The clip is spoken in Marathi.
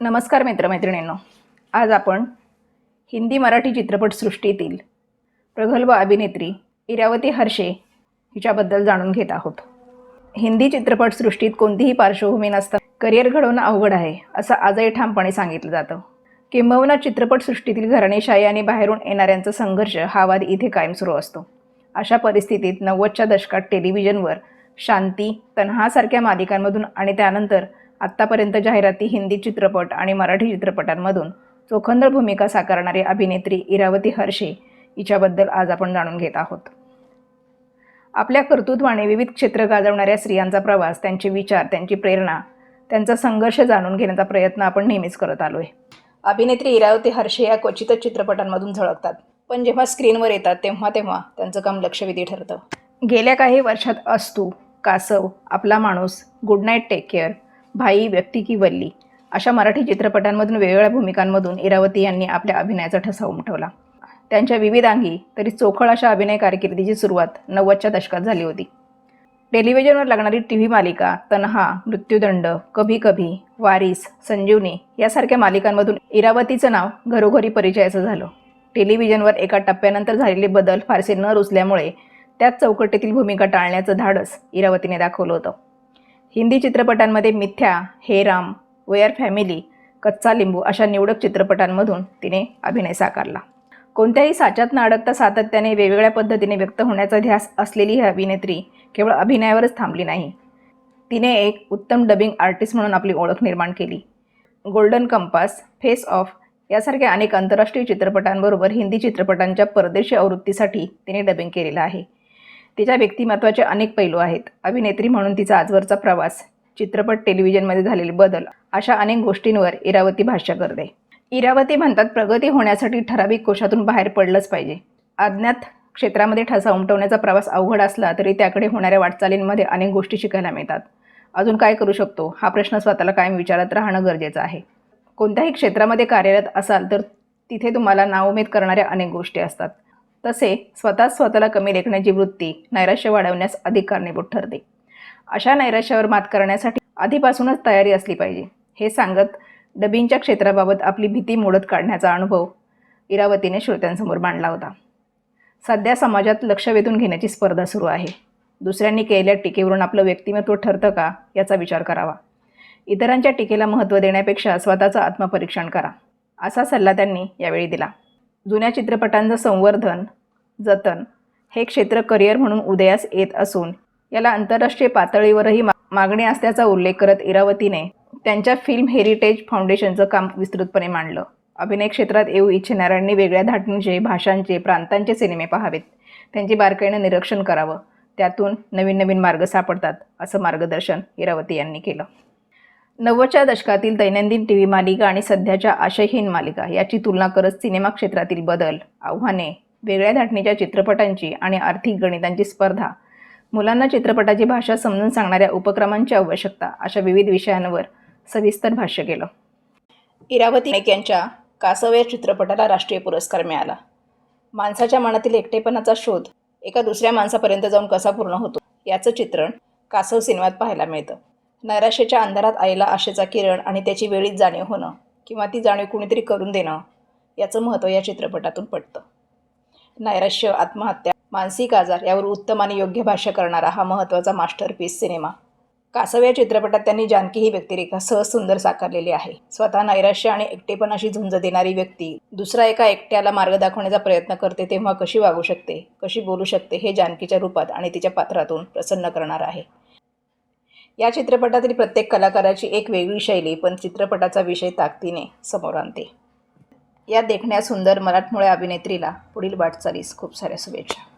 नमस्कार मित्रमैत्रिणींनो. आज आपण हिंदी मराठी चित्रपटसृष्टीतील प्रगल्भ अभिनेत्री इरावती हर्षे हिच्याबद्दल जाणून घेत आहोत. हिंदी चित्रपटसृष्टीत कोणतीही पार्श्वभूमी नसता करिअर घडवणं अवघड आहे असं आजही ठामपणे सांगितलं जातं. किंबहुना चित्रपटसृष्टीतील घराणेशाही आणि बाहेरून येणाऱ्यांचा संघर्ष हा वाद इथे कायम सुरू असतो. अशा परिस्थितीत नव्वदच्या दशकात टेलिव्हिजनवर शांती तन्हासारख्या मालिकांमधून आणि त्यानंतर आत्तापर्यंत जाहिराती हिंदी चित्रपट आणि मराठी चित्रपटांमधून चोखंदळ भूमिका साकारणारी अभिनेत्री इरावती हर्षे हिच्याबद्दल आज आपण जाणून घेत आहोत. आपल्या कर्तृत्वाने विविध क्षेत्र गाजवणाऱ्या स्त्रियांचा प्रवास त्यांचे विचार त्यांची प्रेरणा त्यांचा संघर्ष जाणून घेण्याचा प्रयत्न आपण नेहमीच करत आलो आहे अभिनेत्री इरावती हर्षे या क्वचितच चित्रपटांमधून झळकतात पण जेव्हा स्क्रीनवर येतात तेव्हा तेव्हा त्यांचं काम लक्षवेधी ठरतं. गेल्या काही वर्षात अस्तू कासव आपला माणूस गुड नाईट टेक केअर भाई व्यक्ती की वल्ली अशा मराठी चित्रपटांमधून वेगवेगळ्या भूमिकांमधून इरावती यांनी आपल्या अभिनयाचा ठसा उमटवला. त्यांच्या विविधांगी तरी चोखळ अशा अभिनय कारकिर्दीची सुरुवात नव्वदच्या दशकात झाली होती. टेलिव्हिजनवर लागणारी टी व्ही मालिका तन्हा मृत्यूदंड कभी कभी वारीस संजीवनी यासारख्या मालिकांमधून इरावतीचं नाव घरोघरी परिचयाचं झालं. टेलिव्हिजनवर एका टप्प्यानंतर झालेले बदल फारसे न रुचल्यामुळे त्याच चौकटीतील भूमिका टाळण्याचं धाडस इरावतीने दाखवलं होतं. हिंदी चित्रपटांमध्ये मिथ्या हे राम वेअर फॅमिली कच्चा लिंबू अशा निवडक चित्रपटांमधून तिने अभिनय साकारला. कोणत्याही साच्यात न अडकता सातत्याने वेगवेगळ्या पद्धतीने व्यक्त होण्याचा ध्यास असलेली ही अभिनेत्री केवळ अभिनयावरच थांबली नाही. तिने एक उत्तम डबिंग आर्टिस्ट म्हणून आपली ओळख निर्माण केली. गोल्डन कंपास फेस ऑफ यासारख्या अनेक आंतरराष्ट्रीय चित्रपटांबरोबर हिंदी चित्रपटांच्या परदेशी आवृत्तीसाठी तिने डबिंग केलेलं आहे. तिच्या व्यक्तिमत्वाचे अनेक पैलू आहेत. अभिनेत्री म्हणून तिचा आजवरचा प्रवास चित्रपट टेलिव्हिजनमध्ये झालेले बदल अशा अनेक गोष्टींवर इरावती भाष्य करते. इरावती म्हणतात प्रगती होण्यासाठी ठराविक कोशातून बाहेर पडलंच पाहिजे. अज्ञात क्षेत्रामध्ये ठसा उमटवण्याचा प्रवास अवघड असला तरी त्याकडे होणाऱ्या वाटचालींमध्ये अनेक गोष्टी शिकायला मिळतात. अजून काय करू शकतो? हा प्रश्न स्वतःला कायम विचारत राहणं गरजेचं आहे. कोणत्याही क्षेत्रामध्ये कार्यरत असाल तर तिथे तुम्हाला नाउमेद करणाऱ्या अनेक गोष्टी असतात. तसे स्वतःच स्वतःला कमी लेखण्याची वृत्ती नैराश्य वाढवण्यास अधिक कारणीभूत ठरते. अशा नैराश्यावर मात करण्यासाठी आधीपासूनच तयारी असली पाहिजे. हे सांगत डबिंगच्या क्षेत्राबाबत आपली भीती मोडत काढण्याचा अनुभव इरावतीने श्रोत्यांसमोर मांडला होता. सध्या समाजात लक्ष वेधून घेण्याची स्पर्धा सुरू आहे. दुसऱ्यांनी केलेल्या टीकेवरून आपलं व्यक्तिमत्व ठरतं का याचा विचार करावा. इतरांच्या टीकेला महत्त्व देण्यापेक्षा स्वतःचं आत्मपरीक्षण करा असा सल्ला त्यांनी यावेळी दिला. जुन्या चित्रपटांचं संवर्धन जतन हे क्षेत्र करिअर म्हणून उदयास येत असून याला आंतरराष्ट्रीय पातळीवरही मा मागणी असल्याचा उल्लेख करत इरावतीने त्यांच्या फिल्म हेरिटेज फाउंडेशनचं काम विस्तृतपणे मांडलं. अभिनय क्षेत्रात येऊ इच्छिणाऱ्यांनी वेगळ्या धाटणीचे भाषांचे प्रांतांचे सिनेमे पाहावेत. त्यांचे बारकाईनं निरीक्षण करावं. त्यातून नवीन नवीन मार्ग सापडतात असं मार्गदर्शन इरावती यांनी केलं. नव्वदच्या दशकातील दैनंदिन टी व्ही मालिका आणि सध्याच्या आशयहीन मालिका याची तुलना करत सिनेमा क्षेत्रातील बदल आव्हाने वेगळ्या धाटणीच्या चित्रपटांची आणि आर्थिक गणितांची स्पर्धा मुलांना चित्रपटाची भाषा समजून सांगणाऱ्या उपक्रमांची आवश्यकता अशा विविध विषयांवर सविस्तर भाष्य केलं. इरावती नाईक यांच्या कासव या चित्रपटाला राष्ट्रीय पुरस्कार मिळाला. माणसाच्या मनातील एकटेपणाचा शोध एका दुसऱ्या माणसापर्यंत जाऊन कसा पूर्ण होतो याचं चित्रण कासव सिनेमात पाहायला मिळतं. नैराश्याच्या अंधारात आलेला आशेचा किरण आणि त्याची वेळीच जाणीव होणं किंवा ती जाणीव कुणीतरी करून देणं याचं महत्त्व या चित्रपटातून पडतं. नैराश्य आत्महत्या मानसिक आजार यावर उत्तम आणि योग्य भाष्य करणारा हा महत्त्वाचा मास्टरपीस सिनेमा. कासव या चित्रपटात त्यांनी जानकी ही व्यक्तिरेखा सहज सुंदर साकारलेली आहे. स्वतः नैराश्य आणि एकटेपणाशी झुंज देणारी व्यक्ती दुसरा एका एकट्याला मार्ग दाखवण्याचा प्रयत्न करते तेव्हा कशी वागू शकते कशी बोलू शकते हे जानकीच्या रूपात आणि तिच्या पात्रातून प्रसन्न करणार आहे. या चित्रपटातील प्रत्येक कलाकाराची एक वेगळी शैली पण चित्रपटाचा विषय ताकदीने समोर आणते. या देखण्या सुंदर मराठमोळ्या अभिनेत्रीला पुढील वाटचालीस खूप साऱ्या शुभेच्छा.